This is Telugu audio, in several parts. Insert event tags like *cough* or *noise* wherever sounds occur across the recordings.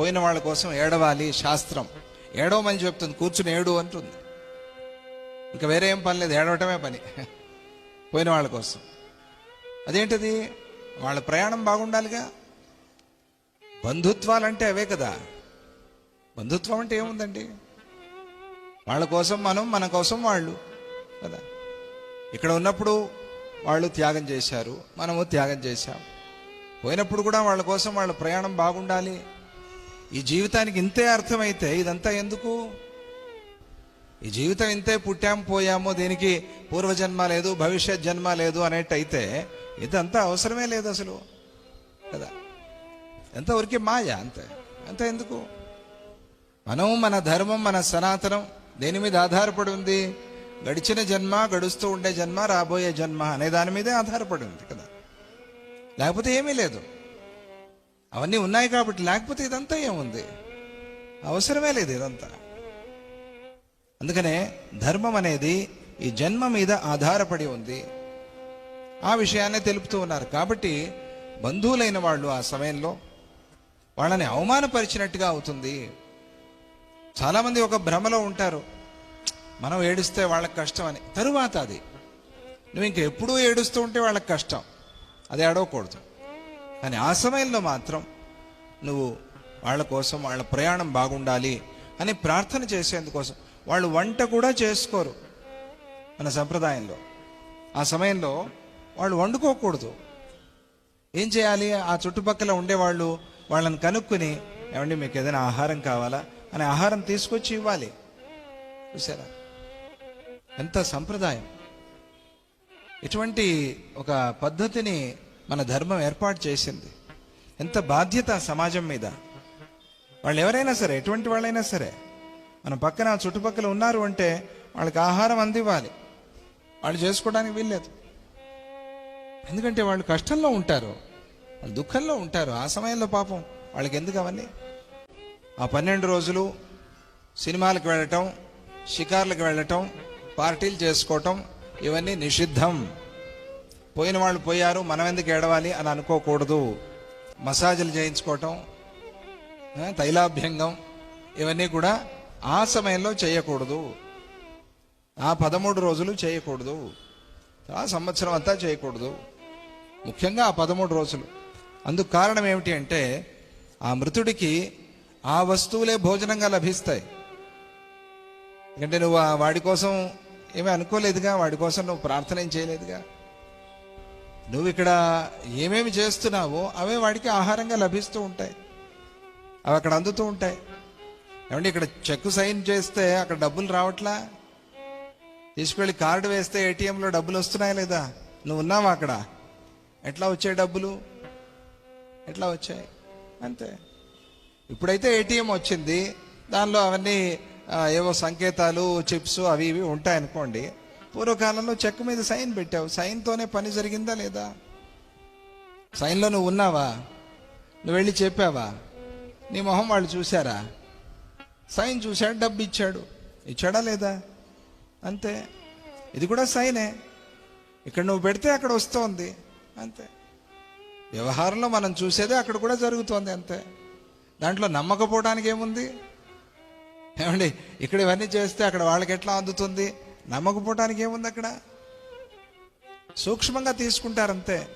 పోయిన వాళ్ళ కోసం ఏడవాలి శాస్త్రం. ఏడవమని చెప్తుంది కూర్చుని ఏడు అంటుంది. ఇంకా వేరే ఏం పని లేదు ఏడవటమే పని. *laughs* పోయిన వాళ్ళ కోసం. అదేంటిది? వాళ్ళ ప్రయాణం బాగుండాలిగా? బంధుత్వాలంటే అవే కదా. బంధుత్వం అంటే ఏముందండి? వాళ్ళ కోసం మనం మన కోసం వాళ్ళు. కదా. ఇక్కడ ఉన్నప్పుడు వాళ్ళు త్యాగం చేశారు మనము త్యాగం చేశాం. పోయినప్పుడు కూడా వాళ్ళ కోసం వాళ్ళ ప్రయాణం బాగుండాలి. ఈ జీవితానికి ఇంతే అర్థమైతే ఇదంతా ఎందుకు? ఈ జీవితం ఇంతే పుట్టాం పోయాము దీనికి పూర్వజన్మ లేదు భవిష్యత్ జన్మ లేదు అనేట్టయితే ఇదంతా అవసరమే లేదు అసలు. కదా? ఎంత ఊరికే మాయ అంతే. అంత ఎందుకు? మనం మన ధర్మం మన సనాతనం దేని మీద ఆధారపడి ఉంది? గడిచిన జన్మ గడుస్తూ ఉండే జన్మ రాబోయే జన్మ అనే దాని మీదే ఆధారపడి ఉంది కదా? లేకపోతే ఏమీ లేదు. అవన్నీ ఉన్నాయి కాబట్టి లేకపోతే ఇదంతా ఏముంది? అవసరమే లేదు ఇదంతా. అందుకనే ధర్మం అనేది ఈ జన్మ మీద ఆధారపడి ఉంది. ఆ విషయాన్నే తెలుపుతూ ఉన్నారు. కాబట్టి బంధువులైన వాళ్ళు ఆ సమయంలో వాళ్ళని అవమానపరిచినట్టుగా అవుతుంది. చాలామంది ఒక భ్రమలో ఉంటారు. మనం ఏడుస్తే వాళ్ళకి కష్టం అని. తరువాత అది. నువ్వు ఇంక ఎప్పుడూ ఏడుస్తూ ఉంటే వాళ్ళకి కష్టం. అది ఏడవకూడదు. కానీ ఆ సమయంలో మాత్రం నువ్వు వాళ్ళ కోసం వాళ్ళ ప్రయాణం బాగుండాలి అని ప్రార్థన చేసేందుకోసం. వాళ్ళు వంట కూడా చేసుకోరు మన సంప్రదాయంలో. ఆ సమయంలో వాళ్ళు వండుకోకూడదు. ఏం చేయాలి? ఆ చుట్టుపక్కల ఉండేవాళ్ళు వాళ్ళని కనుక్కుని ఏమండి మీకు ఏదైనా ఆహారం కావాలా? అని ఆహారం తీసుకొచ్చి ఇవ్వాలి. చూసారా? ఎంత సంప్రదాయం. ఇటువంటి ఒక పద్ధతిని మన ధర్మం ఏర్పాటు చేసింది. ఎంత బాధ్యత సమాజం మీద. వాళ్ళు ఎవరైనా సరే ఎటువంటి వాళ్ళైనా సరే మన పక్కన చుట్టుపక్కల ఉన్నారు అంటే వాళ్ళకి ఆహారం అందివ్వాలి. వాళ్ళు చేసుకోవడానికి వీల్లేదు. ఎందుకంటే వాళ్ళు కష్టంలో ఉంటారు వాళ్ళు దుఃఖంలో ఉంటారు ఆ సమయంలో పాపం వాళ్ళకి ఎందుకు అవన్నీ? ఆ పన్నెండు రోజులు సినిమాలకు వెళ్ళటం షికార్లకు వెళ్ళటం పార్టీలు చేసుకోవటం ఇవన్నీ నిషిద్ధం. పోయిన వాళ్ళు పోయారు మనం ఎందుకు ఏడవాలి అని అనుకోకూడదు. మసాజులు చేయించుకోవటం తైలాభ్యంగం ఇవన్నీ కూడా ఆ సమయంలో చేయకూడదు. ఆ పదమూడు రోజులు చేయకూడదు. ఆ సంవత్సరం అంతా చేయకూడదు. ముఖ్యంగా ఆ పదమూడు రోజులు. అందుకు కారణం ఏమిటి అంటే ఆ మృతుడికి ఆ వస్తువులే భోజనంగా లభిస్తాయి. ఎందుకంటే నువ్వు వాడి కోసం ఏమీ అనుకోలేదుగా వాడి కోసం నువ్వు ప్రార్థన ఏం చేయలేదుగా? నువ్వు ఇక్కడ ఏమేమి చేస్తున్నావో అవే వాడికి ఆహారంగా లభిస్తూ ఉంటాయి. అవి అక్కడ అందుతూ ఉంటాయి. ఏమంటే ఇక్కడ చెక్ సైన్ చేస్తే అక్కడ డబ్బులు రావట్లా? తీసుకెళ్ళి కార్డు వేస్తే ఏటీఎంలో డబ్బులు వస్తున్నాయా లేదా? నువ్వు ఉన్నావా అక్కడ? ఎట్లా వచ్చాయి డబ్బులు? ఎట్లా వచ్చాయి? అంతే. ఇప్పుడైతే ఏటీఎం వచ్చింది. దానిలో అవన్నీ ఏవో సంకేతాలు చిప్స్ అవి ఇవి ఉంటాయనుకోండి. పూర్వకాలంలో చెక్ మీద సైన్ పెట్టావు. సైన్తోనే పని జరిగిందా లేదా? సైన్లో నువ్వు ఉన్నావా? నువ్వు వెళ్ళి చెప్పావా? నీ మొహం వాళ్ళు చూశారా? సైన్ చూశాడు డబ్బు ఇచ్చాడు. ఇచ్చాడా లేదా? అంతే. ఇది కూడా సైనే. ఇక్కడ నువ్వు పెడితే అక్కడ వస్తోంది. అంతే. వ్యవహారంలో మనం చూసేదే అక్కడ కూడా జరుగుతోంది అంతే. దాంట్లో నమ్మకపోవడానికి ఏముంది? ఏమండి ఇక్కడ ఇవన్నీ చేస్తే అక్కడ వాళ్ళకి ఎట్లా అందుతుంది? నమ్మకపోవటానికి ఏముంది అక్కడ సూక్ష్మంగా తీసుకుంటారంతే.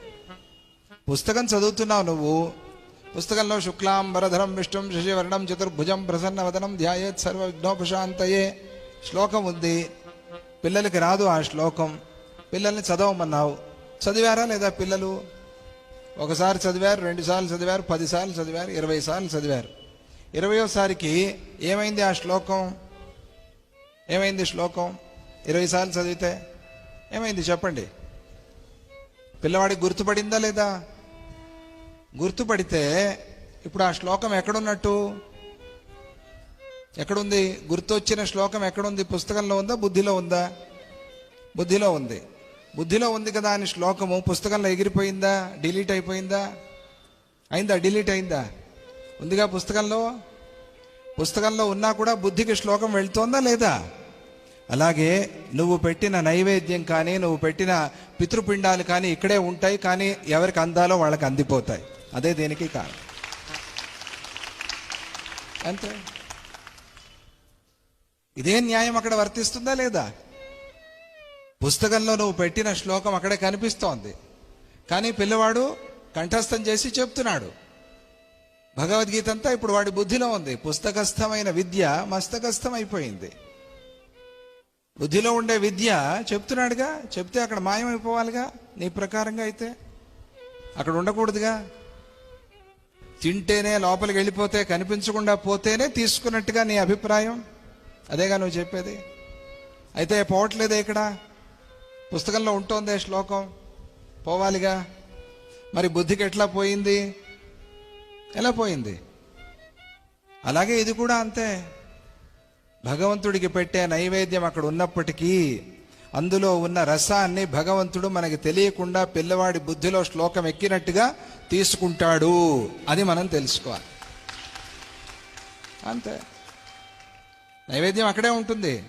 పుస్తకం చదువుతున్నావు నువ్వు. పుస్తకంలో శుక్లాం వరధరం విష్ణుం శశివర్ణం చతుర్భుజం ప్రసన్నవదనం ధ్యాయేత్ సర్వ విఘ్నోపశాంతయే శ్లోకం ఉంది పిల్లలకి రాదు ఆ శ్లోకం. పిల్లల్ని చదవమన్నావు. చదివారా లేదా పిల్లలు? ఒకసారి చదివారు రెండుసార్లు చదివారు పదిసార్లు చదివారు ఇరవై సార్లు చదివారు. ఇరవయోసారికి ఏమైంది ఆ శ్లోకం? ఏమైంది శ్లోకం? ఇరవై సార్లు చదివితే ఏమైంది చెప్పండి? పిల్లవాడికి గుర్తుపడిందా లేదా? గుర్తుపడితే ఇప్పుడు ఆ శ్లోకం ఎక్కడున్నట్టు? ఎక్కడుంది? గుర్తొచ్చిన శ్లోకం ఎక్కడుంది? పుస్తకంలో ఉందా? బుద్ధిలో ఉందా? బుద్ధిలో ఉంది. బుద్ధిలో ఉంది కదా అని శ్లోకము పుస్తకంలో ఎగిరిపోయిందా? డిలీట్ అయిపోయిందా? అయిందా? డిలీట్ అయిందా? ఉందిగా పుస్తకంలో? పుస్తకంలో ఉన్నా కూడా బుద్ధికి శ్లోకం వెళ్తోందా లేదా? అలాగే నువ్వు పెట్టిన నైవేద్యం కానీ నువ్వు పెట్టిన పితృపిండాలు కానీ ఇక్కడే ఉంటాయి కానీ ఎవరికి అందాలో వాళ్ళకి అందిపోతాయి. అదే దీనికి కారణం. అంతే. ఇదే న్యాయం అక్కడ వర్తిస్తుందా లేదా? పుస్తకంలో నువ్వు పెట్టిన శ్లోకం అక్కడే కనిపిస్తోంది. కానీ పిల్లవాడు కంఠస్థం చేసి చెప్తున్నాడు. భగవద్గీత అంతా ఇప్పుడు వాడి బుద్ధిలో ఉంది. పుస్తకస్థమైన విద్య మస్తకస్థం అయిపోయింది బుద్ధిలో ఉండే విద్య చెప్తున్నాడుగా చెప్తే అక్కడ మాయమైపోవాలిగా నీ ప్రకారంగా అయితే. అక్కడ ఉండకూడదుగా. తింటేనే లోపలికి వెళ్ళిపోతే కనిపించకుండా పోతేనే తీసుకున్నట్టుగా నీ అభిప్రాయం. అదేగా నువ్వు చెప్పేది. అయితే పోవట్లేదే ఇక్కడ. పుస్తకంలో ఉంటోందే శ్లోకం. పోవాలిగా. మరి బుద్ధికి ఎట్లా పోయింది? ఎలా పోయింది? అలాగే ఇది కూడా అంతే. భగవంతుడికి పెట్టే నైవేద్యం అక్కడ ఉన్నప్పటికీ అందులో ఉన్న రసాన్ని భగవంతుడు మనకి తెలియకుండా పిల్లవాడి బుద్ధిలో శ్లోకం ఎక్కినట్టుగా తీసుకుంటాడు. అది మనం తెలుసుకోవాలి. అంతే. నైవేద్యం అక్కడే ఉంటుంది.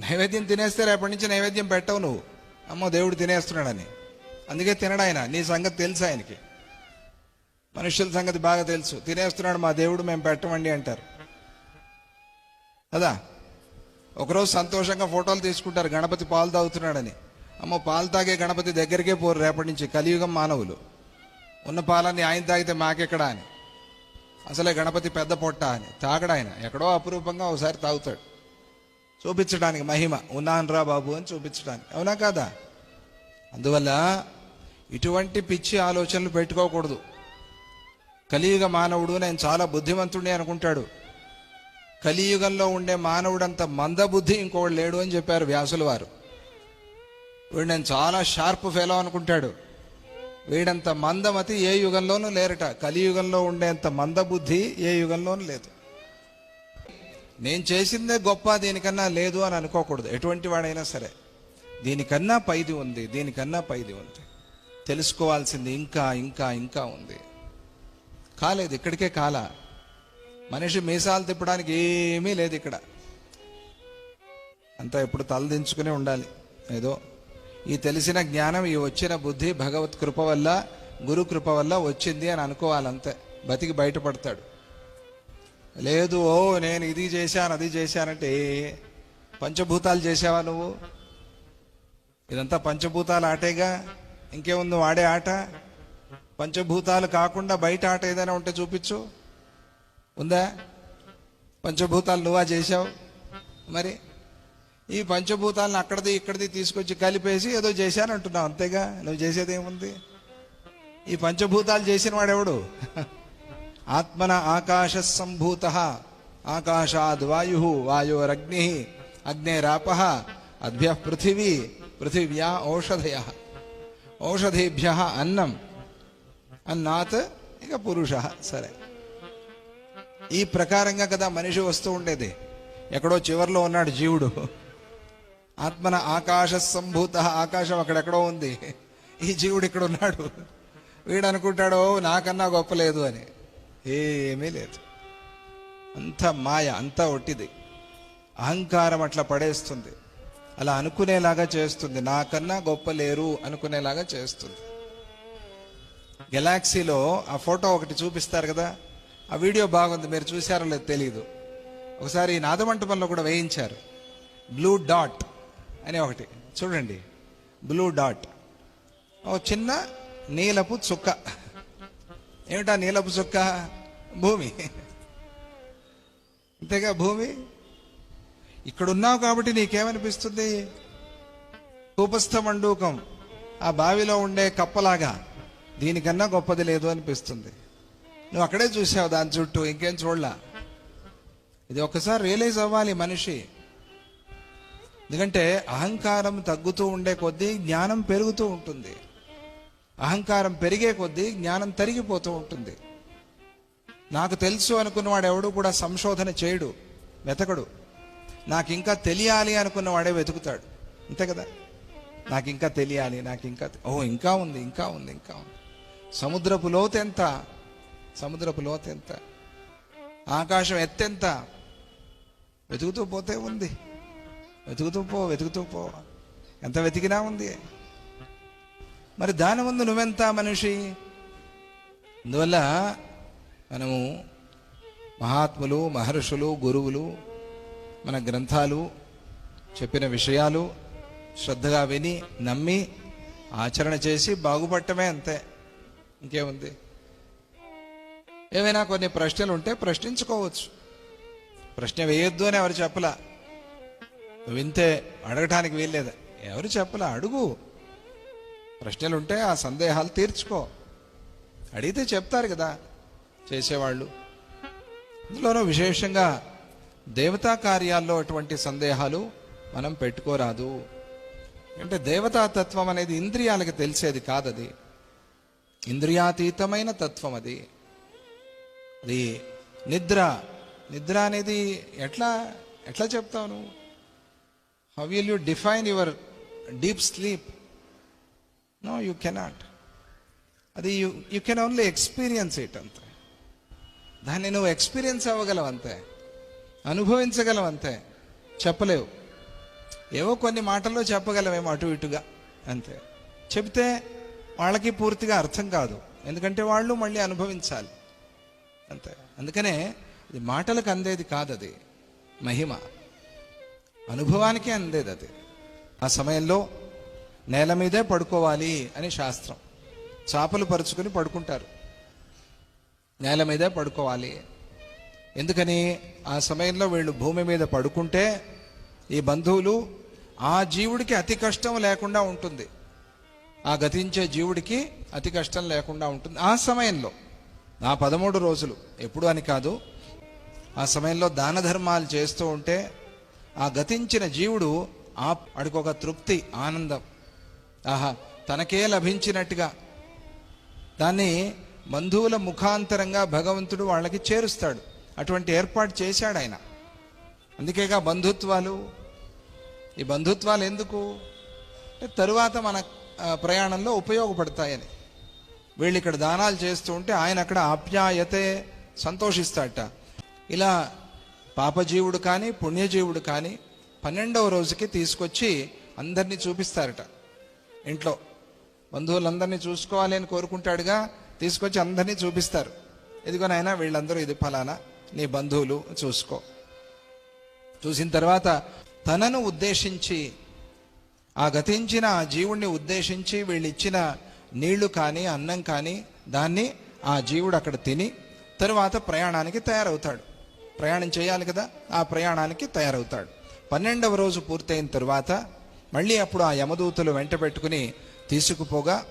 నైవేద్యం తినేస్తే రేపటి నుంచి నైవేద్యం పెట్టవు నువ్వు. అమ్మో దేవుడు తినేస్తున్నాడని. అందుకే తినడాయన నీ సంగతి తెలుసు ఆయనకి. మనుషుల సంగతి బాగా తెలుసు. తినేస్తున్నాడు మా దేవుడు మేము పెట్టమండి అంటారు. కదా? ఒకరోజు సంతోషంగా ఫోటోలు తీసుకుంటారు. గణపతి పాలు తాగుతున్నాడని. అమ్మో పాలు తాగే గణపతి దగ్గరికే పోరు రేపటి నుంచి. కలియుగం మానవులు. ఉన్న పాలన్నీ ఆయన తాగితే మాకెక్కడా అని. అసలే గణపతి పెద్ద పొట్ట అని. తాగడు ఆయన. ఎక్కడో అపురూపంగా ఒకసారి తాగుతాడు. చూపించడానికి మహిమ. ఉన్నానురా బాబు అని చూపించడానికి. అవునా కాదా? అందువల్ల ఇటువంటి పిచ్చి ఆలోచనలు పెట్టుకోకూడదు. కలియుగ మానవుడు నేను చాలా బుద్ధిమంతుడిని అనుకుంటాడు. కలియుగంలో ఉండే మానవుడంత మందబుద్ధి ఇంకోడు లేడు అని చెప్పారు వ్యాసుల వారు. వీడు నేను చాలా షార్ప్ ఫెలో అనుకుంటాడు. వీడంత మందమతి ఏ యుగంలోనూ లేరట. కలియుగంలో ఉండేంత మందబుద్ధి ఏ యుగంలోనూ లేదు. నేను చేసిందే గొప్ప దీనికన్నా లేదు అని అనుకోకూడదు. ఎటువంటి వాడైనా సరే. దీనికన్నా పైది ఉంది దీనికన్నా పైది ఉంది. తెలుసుకోవాల్సింది ఇంకా ఇంకా ఇంకా ఉంది. కాలేదు ఇక్కడికే కాలా. మనిషి మీసాలు తిప్పడానికి ఏమీ లేదు ఇక్కడ. అంతా ఎప్పుడు తలదించుకుని ఉండాలి. ఏదో ఈ తెలిసిన జ్ఞానం ఈ వచ్చిన బుద్ధి భగవత్ కృప వల్ల గురు కృప వల్ల వచ్చింది అని అనుకోవాలంతే. బతికి బయటపడతాడు. లేదు ఓ నేను ఇది చేశాను అది చేశానంటే ఏ పంచభూతాలు చేసావా నువ్వు? ఇదంతా పంచభూతాల ఆటేగా? ఇంకేముంది వాడే ఆడే ఆట? పంచభూతాలు కాకుండా బయట ఆట ఏదైనా ఉంటే చూపించు. ఉందా? పంచభూతాలు నువ్వా చేశావు? మరి? ఈ పంచభూతాలను అక్కడిది ఇక్కడిది తీసుకొచ్చి కలిపేసి ఏదో చేశానంటున్నావు అంతేగా? నువ్వు చేసేది ఏముంది? ఈ పంచభూతాలు చేసిన వాడెవడు? ఆత్మన ఆకాశ సంభూత ఆకాశాద్ వాయు వాయోరగ్ని అగ్నేరాప అద్భ్య పృథివీ పృథివ్యా ఔషధయ. ఔషధేభ్య అన్నం. అన్నాత్ ఇక పురుష. సరే. ఈ ప్రకారంగా కదా మనిషి వస్తూ ఉండేది. ఎక్కడో చివర్లో ఉన్నాడు జీవుడు. ఆత్మన ఆకాశ సంభూత ఆకాశం అక్కడెక్కడో ఉంది. ఈ జీవుడు ఇక్కడ ఉన్నాడు. వీడు అనుకుంటాడో నాకన్నా గొప్ప లేదు అని. ఏమీ లేదు. అంత మాయ అంతా ఒట్టిది. అహంకారం అట్లా పడేస్తుంది. అలా అనుకునేలాగా చేస్తుంది. నాకన్నా గొప్ప లేరు అనుకునేలాగా చేస్తుంది. గెలాక్సీలో ఆ ఫోటో ఒకటి చూపిస్తారు కదా? ఆ వీడియో బాగుంది మీరు చూసారో లేదు తెలియదు ఒకసారి నాదమంటపంలో కూడా వేయించారు. బ్లూ డాట్ అని ఒకటి. చూడండి. బ్లూ డాట్ ఓ చిన్న నీలపు చుక్క. ఏమిటా నీలపు చుక్క? భూమి. అంతేగా భూమి? ఇక్కడ ఉన్నావు కాబట్టి నీకేమనిపిస్తుంది? కూపస్థ మండూకం ఆ బావిలో ఉండే కప్పలాగా. దీనికన్నా గొప్పది లేదు అనిపిస్తుంది. నువ్వు అక్కడే చూసావు దాని చుట్టూ ఇంకేం చూడలా? ఇది ఒక్కసారి రియలైజ్ అవ్వాలి మనిషి. ఎందుకంటే అహంకారం తగ్గుతూ ఉండే కొద్దీ జ్ఞానం పెరుగుతూ ఉంటుంది. అహంకారం పెరిగే కొద్దీ జ్ఞానం తరిగిపోతూ ఉంటుంది. నాకు తెలుసు అనుకున్నవాడు ఎవడు కూడా సంశోధన చేయడు వెతకడు. నాకు ఇంకా తెలియాలి అనుకున్నవాడే వెతుకుతాడు. అంతే కదా? నాకు ఇంకా తెలియాలి నాకు ఇంకా ఓ ఇంకా ఉంది ఇంకా ఉంది ఇంకా ఉంది. సముద్రపు లోతు ఎంత సముద్రపు లోత ఎంత? ఆకాశం ఎత్తెంత? వెతుకుతూ పోతే ఉంది. వెతుకుతూ పో వెతుకుతూ పో. ఎంత వెతికినా ఉంది. మరి దాని ముందు నువ్వెంత మనిషి? అందువల్ల మనము మహాత్ములు మహర్షులు గురువులు మన గ్రంథాలు చెప్పిన విషయాలు శ్రద్ధగా విని నమ్మి ఆచరణ చేసి బాగుపడటమే అంతే. ఇంకేముంది? ఏవైనా కొన్ని ప్రశ్నలు ఉంటే ప్రశ్నించుకోవచ్చు. ప్రశ్న వేయొద్దు అని ఎవరు చెప్పలా? నువ్వు వింతే అడగటానికి వీల్లేదు. ఎవరు చెప్పలా? అడుగు. ప్రశ్నలు ఉంటే ఆ సందేహాలు తీర్చుకో. అడిగితే చెప్తారు కదా చేసేవాళ్ళు. ఇందులోనూ విశేషంగా దేవతా కార్యాల్లో అటువంటి సందేహాలు మనం పెట్టుకోరాదు. అంటే దేవతా తత్వం అనేది ఇంద్రియాలకు తెలిసేది కాదది. ఇంద్రియాతీతమైన తత్వం అది. అది నిద్ర. నిద్ర అనేది ఎట్లా ఎట్లా చెప్తావు నువ్వు? How will you define your deep sleep no you cannot అది you you can only experience it అంతే. దాన్ని నువ్వు ఎక్స్పీరియన్స్ అవ్వగలవు అంతే. అనుభవించగలవు అంతే. చెప్పలేవు. ఏవో కొన్ని మాటల్లో చెప్పగలమేమో అటు ఇటుగా అంతే. చెప్తే వాళ్ళకి పూర్తిగా అర్థం కాదు. ఎందుకంటే వాళ్ళు మళ్ళీ అనుభవించాలి. అంతే. అందుకనే అది మాటలకు అందేది కాదు అది మహిమ. అనుభవానికి అందేది అది. ఆ సమయంలో నేల మీదే పడుకోవాలి అని శాస్త్రం. చాపలు పరుచుకుని పడుకుంటారు. నేల మీదే పడుకోవాలి. ఎందుకని? ఆ సమయంలో వీళ్ళు భూమి మీద పడుకుంటే ఈ బంధువులు ఆ జీవుడికి అతి కష్టం లేకుండా ఉంటుంది. ఆ గతించే జీవుడికి అతి కష్టం లేకుండా ఉంటుంది. ఆ సమయంలో. ఆ పదమూడు రోజులు ఎప్పుడు అని కాదు ఆ సమయంలో దాన ధర్మాలు చేస్తూ ఉంటే ఆ గతించిన జీవుడు ఆ అడికొక తృప్తి ఆనందం. ఆహా తనకే లభించినట్టుగా దాన్ని బంధువుల ముఖాంతరంగా భగవంతుడు వాళ్ళకి చేరుస్తాడు. అటువంటి ఏర్పాటు చేశాడు ఆయన. అందుకేగా బంధుత్వాలు ఈ బంధుత్వాలు ఎందుకు? తరువాత మన ప్రయాణంలో ఉపయోగపడతాయని. వీళ్ళు ఇక్కడ దానాలు చేస్తూ ఉంటే ఆయన అక్కడ ఆప్యాయతే సంతోషిస్తాడట. ఇలా పాపజీవుడు కానీ పుణ్యజీవుడు కానీ పన్నెండవ రోజుకి తీసుకొచ్చి అందరినీ చూపిస్తారట. ఇంట్లో బంధువులందరినీ చూసుకోవాలి అని కోరుకుంటాడుగా తీసుకొచ్చి అందరినీ చూపిస్తారు. ఇదిగో నాయనా వీళ్ళందరూ ఇది ఫలానా నీ బంధువులు చూసుకో. చూసిన తర్వాత తనను ఉద్దేశించి ఆ గతించిన ఆ జీవుణ్ణి ఉద్దేశించి వీళ్ళు ఇచ్చిన నీళ్ళు కానీ అన్నం కానీ దాన్ని ఆ జీవుడు అక్కడ తిని తరువాత ప్రయాణానికి తయారవుతాడు. ప్రయాణం చేయాలి కదా ఆ ప్రయాణానికి తయారవుతాడు. పన్నెండవ రోజు పూర్తయిన తరువాత మళ్ళీ అప్పుడు ఆ యమదూతలు వెంట పెట్టుకుని తీసుకుపోగా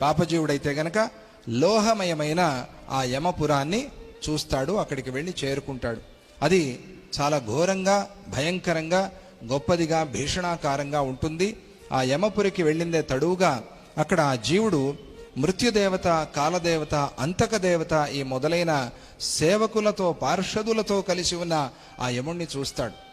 పాపజీవుడైతే గనక లోహమయమైన ఆ యమపురాన్ని చూస్తాడు అక్కడికి వెళ్ళి చేరుకుంటాడు. అది చాలా ఘోరంగా భయంకరంగా గొప్పదిగా భీషణాకారంగా ఉంటుంది. ఆ యమపురికి వెళ్ళిందే తడువుగా అక్కడ ఆ జీవుడు మృత్యుదేవత కాలదేవత అంతక దేవత ఈ మొదలైన సేవకులతో పార్షదులతో కలిసి ఉన్న ఆ యముణ్ణి చూస్తాడు.